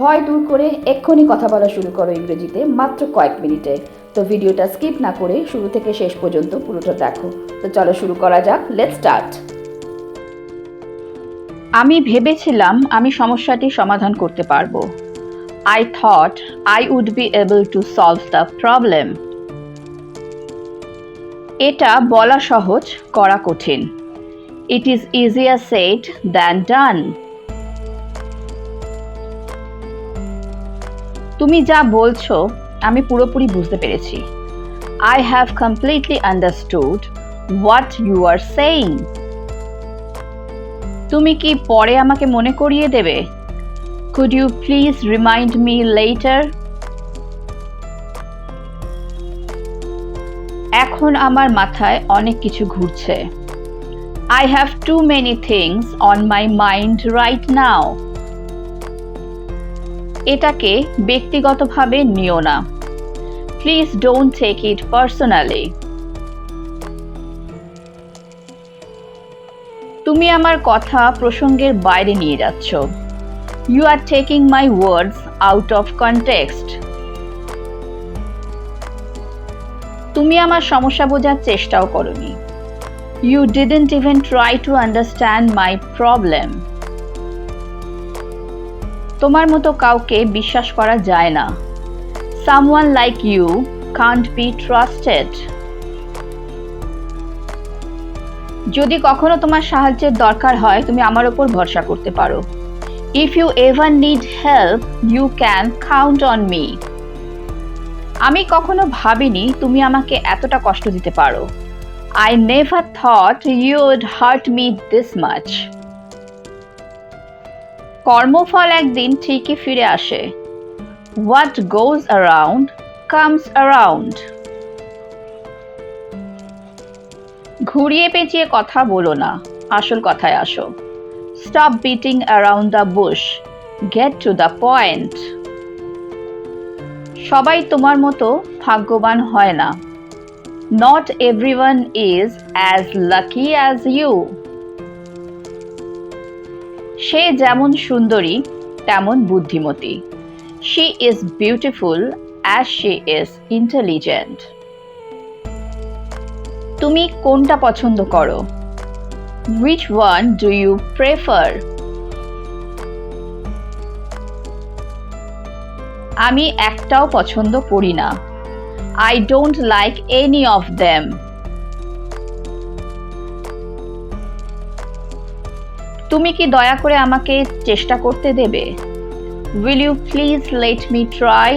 ভয় দূর করে এক্ষুনি কথা বলা শুরু করো ইংরেজিতে মাত্র কয়েক মিনিটে। তো ভিডিওটা স্কিপ না করে শুরু থেকে শেষ পর্যন্ত পুরোটা দেখো। তো চলো শুরু করা যাক লেট স্টার্ট আমি ভেবেছিলাম আমি সমস্যাটি সমাধান করতে পারব। I thought I would be able to solve the problem এটা বলা সহজ, করা কঠিন। It is easier said than done তুমি যা বলছো, আমি পুরোপুরি বুঝতে পেরেছি। I have completely understood what you are saying তুমি কি পরে আমাকে মনে করিয়ে দেবে? Could you please remind me later এখন আমার মাথায় অনেক কিছু ঘুরছে। I have too many things on my mind right now এটাকে ব্যক্তিগতভাবে নিও না। Please don't take it personally তুমি আমার কথা প্রসঙ্গের বাইরে নিয়ে যাচ্ছ। You are taking my words out of context তুমি আমার সমস্যা বোঝার চেষ্টাও করনি। You didn't even try to understand my problem তোমার মতো কাউকে বিশ্বাস করা যায় না। Someone like you can't be trusted যদি কখনো তোমার সাহায্যের দরকার হয়, তুমি আমার ওপর ভরসা করতে পারো। If you ever need help you can count on me আমি কখনো ভাবিনি তুমি আমাকে এতটা কষ্ট দিতে পারো। I never thought you would hurt me this much কর্মফল একদিন ঠিকই ফিরে আসে। What goes around comes around ঘুরিয়ে পেঁচিয়ে কথা বলো না, আসল কথায় আসো। Stop beating around the bush get to the point সবাই তোমার মতো ভাগ্যবান হয় না। Not everyone is as lucky as you সে যেমন সুন্দরী, তেমন বুদ্ধিমতী। She is beautiful as she is intelligent তুমি কোনটা পছন্দ করো? Which one do you prefer আমি একটাও পছন্দ করি না। I don't like any of them তুমি কি দয়া করে আমাকে চেষ্টা করতে দেবে? Will you please let me try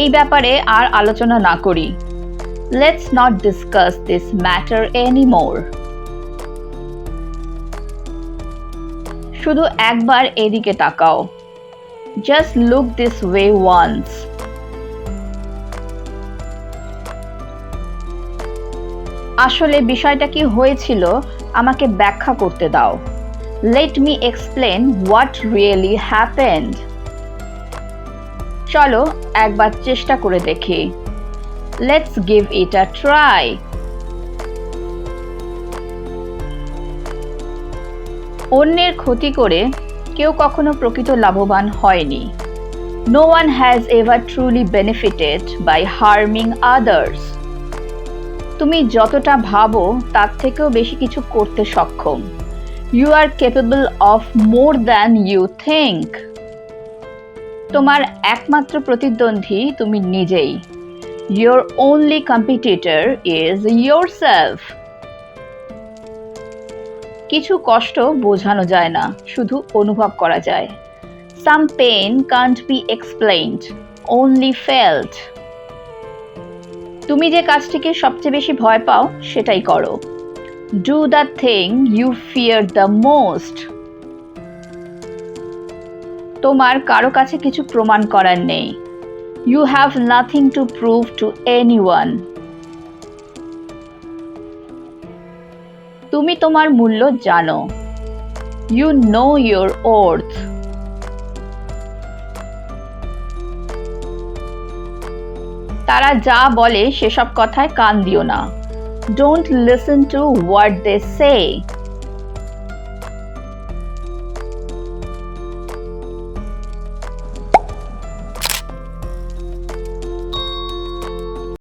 এই ব্যাপারে আর আলোচনা না করি। Let's not discuss this matter any more শুধু একবার এদিকে তাকাও। Just look this way once আসলে বিষয়টা কি হয়েছিল, আমাকে ব্যাখ্যা করতে দাও। Let me explain what really happened চলো একবার চেষ্টা করে দেখি। Let's give it a try অন্যের ক্ষতি করে কেউ কখনো প্রকৃত লাভবান হয়নি। No one has ever truly benefited by harming others তুমি যতটা ভাবো, তার থেকেও বেশি কিছু করতে সক্ষম। You are capable of more than you think তোমার একমাত্র প্রতিদ্বন্দ্বী তুমি নিজেই। Your only competitor is yourself কিছু কষ্ট বোঝানো যায় না, শুধু অনুভব করা যায়। Some pain can't be explained only felt তুমি যে কাজটিকে সবচেয়ে বেশি ভয় পাও, সেটাই করো। Do the thing you fear the most তোমার কারও কাছে কিছু প্রমাণ করার নেই। You have nothing to prove to anyone তুমি তোমার মূল্য জানো। ইউ নো ইয়োর ওর্থ তারা যা বলে সেসব কথায় কান দিও না। Don't listen to what they say